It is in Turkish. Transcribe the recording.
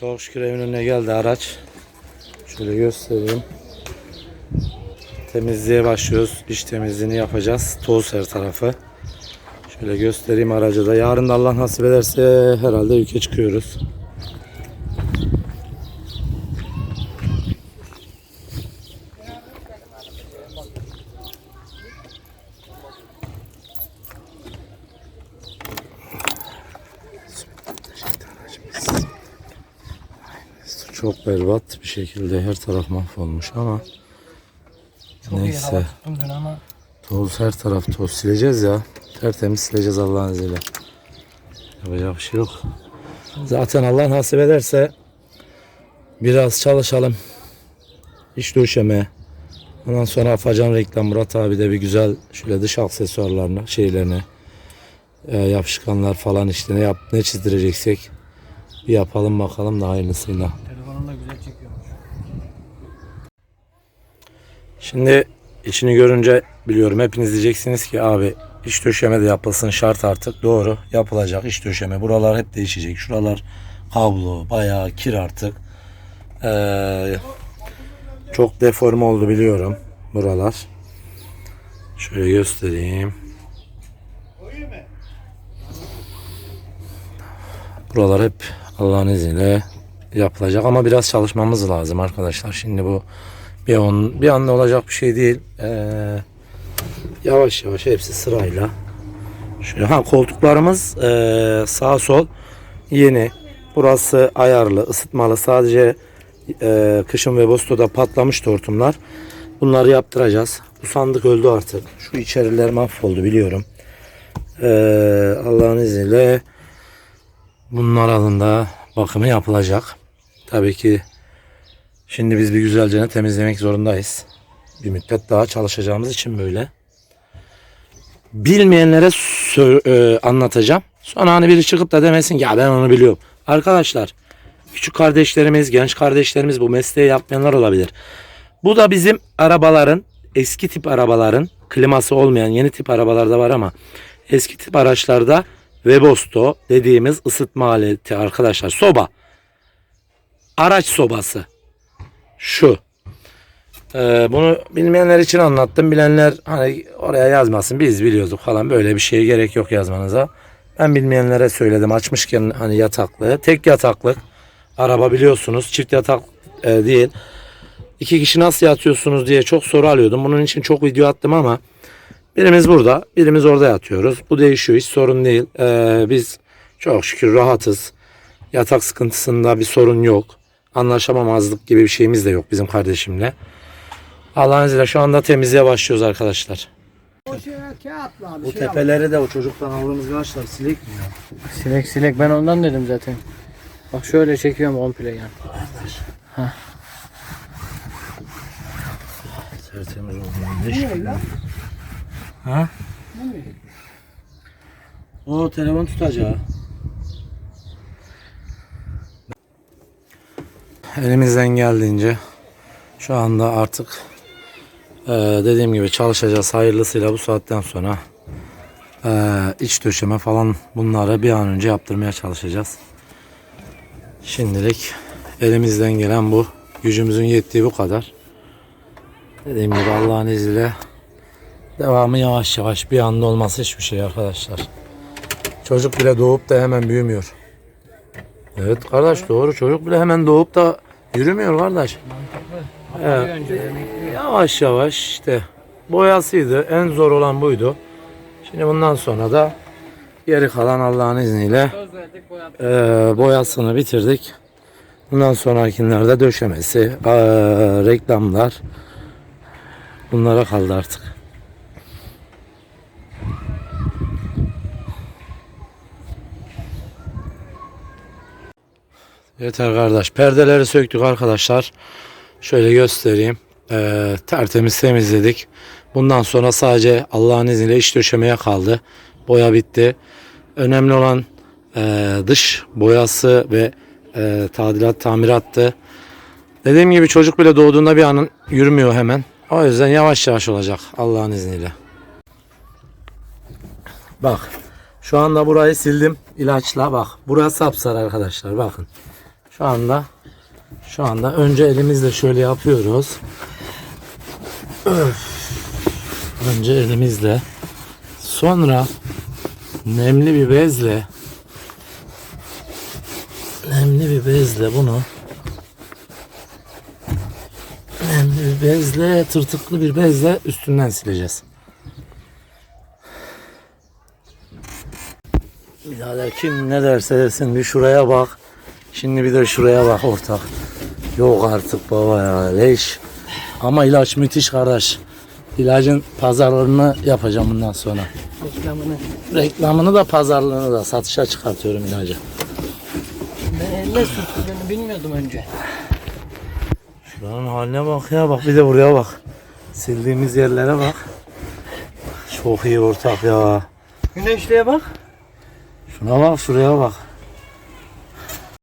Çok şükür evin önüne geldi araç. Şöyle göstereyim. Temizliğe başlıyoruz. İç temizliğini yapacağız. Toz her tarafı. Şöyle göstereyim aracı da. Yarın da Allah nasip ederse herhalde ülke çıkıyoruz. Çok berbat bir şekilde her taraf mahvolmuş ama Çok iyi Neyse. dün ama toz her taraf toz sileceğiz ya. Tertemiz sileceğiz Allah'ın izniyle. Yapacak bir şey yok. Zaten Allah nasip ederse biraz çalışalım. İş döşeme. Ondan sonra Afacan reklam Murat abi de bir güzel şöyle dış aksesuarlarını şeylerini e, yapışkanlar falan işte ne yap ne çizdireceksek bir yapalım bakalım da hayırlısıyla. telefonum da güzel çekiyormuş. Şimdi içini görünce biliyorum hepiniz diyeceksiniz ki abi iç döşeme de yapılsın şart artık. Doğru yapılacak iç döşeme. Buralar hep değişecek. Şuralar kablo bayağı kir artık. Ee, çok deforme oldu biliyorum buralar. Şöyle göstereyim. Buralar hep Allah'ın izniyle yapılacak ama biraz çalışmamız lazım arkadaşlar. Şimdi bu bir an, bir anda olacak bir şey değil. Ee, yavaş yavaş hepsi sırayla. Şöyle ha koltuklarımız ee, sağ sol yeni. Burası ayarlı, ısıtmalı. Sadece ee, kışın ve bostoda patlamıştı hortumlar. Bunları yaptıracağız. Bu sandık öldü artık. Şu içeriler mahvoldu biliyorum. Ee, Allah'ın izniyle bunların da bakımı yapılacak. Tabii ki Şimdi biz bir güzelce temizlemek zorundayız. Bir müddet daha çalışacağımız için böyle. Bilmeyenlere e, anlatacağım. Sonra hani biri çıkıp da demesin ya ben onu biliyorum. Arkadaşlar küçük kardeşlerimiz, genç kardeşlerimiz bu mesleği yapmayanlar olabilir. Bu da bizim arabaların, eski tip arabaların, kliması olmayan yeni tip arabalarda var ama eski tip araçlarda Webasto dediğimiz ısıtma aleti arkadaşlar. Soba. Araç sobası şu. Ee, bunu bilmeyenler için anlattım. Bilenler hani oraya yazmasın. Biz biliyorduk falan. Böyle bir şeye gerek yok yazmanıza. Ben bilmeyenlere söyledim. Açmışken hani yataklı. Tek yataklık. Araba biliyorsunuz. Çift yatak e, değil. İki kişi nasıl yatıyorsunuz diye çok soru alıyordum. Bunun için çok video attım ama birimiz burada, birimiz orada yatıyoruz. Bu değişiyor. Hiç sorun değil. Ee, biz çok şükür rahatız. Yatak sıkıntısında bir sorun yok anlaşamamazlık gibi bir şeyimiz de yok bizim kardeşimle. Allah'ın izniyle şu anda temizliğe başlıyoruz arkadaşlar. O kağıtla bir Bu şey tepeleri de o çocuktan aldığımız ağaçlar silik mi ya? Silek silek ben ondan dedim zaten. Bak şöyle çekiyorum komple yani. Tertemiz oldu. Ne şükür. Ha? O telefon tutacağı. Elimizden geldiğince şu anda artık eee, dediğim gibi çalışacağız hayırlısıyla bu saatten sonra eee, iç döşeme falan bunları bir an önce yaptırmaya çalışacağız. Şimdilik elimizden gelen bu. Gücümüzün yettiği bu kadar. Dediğim gibi Allah'ın izniyle devamı yavaş yavaş bir anda olması hiçbir şey arkadaşlar. Çocuk bile doğup da hemen büyümüyor. Evet kardeş doğru çocuk bile hemen doğup da yürümüyor kardeş. Evet. Yavaş yavaş işte boyasıydı en zor olan buydu. Şimdi bundan sonra da geri kalan Allah'ın izniyle ee, boyasını bitirdik. Bundan sonrakilerde döşemesi, ee, reklamlar bunlara kaldı artık. Yeter kardeş. Perdeleri söktük arkadaşlar. Şöyle göstereyim. Ee, tertemiz temizledik. Bundan sonra sadece Allah'ın izniyle iç döşemeye kaldı. Boya bitti. Önemli olan e, dış boyası ve e, tadilat tamirattı. Dediğim gibi çocuk bile doğduğunda bir anın yürümüyor hemen. O yüzden yavaş yavaş olacak Allah'ın izniyle. Bak şu anda burayı sildim ilaçla bak. Burası sapsarı arkadaşlar bakın. Şu anda şu anda önce elimizle şöyle yapıyoruz. Önce elimizle sonra nemli bir bezle nemli bir bezle bunu nemli bir bezle tırtıklı bir bezle üstünden sileceğiz. Birader kim ne derse desin bir şuraya bak. Şimdi bir de şuraya bak ortak. Yok artık baba ya leş. Ama ilaç müthiş kardeş. İlacın pazarlarını yapacağım bundan sonra. Reklamını. Reklamını da pazarlığını da satışa çıkartıyorum ilacı. Ben elle sürtüldüğünü bilmiyordum önce. Şuranın haline bak ya bak bir de buraya bak. Sildiğimiz yerlere bak. Çok iyi ortak ya. Güneşliğe bak. Şuna bak şuraya bak.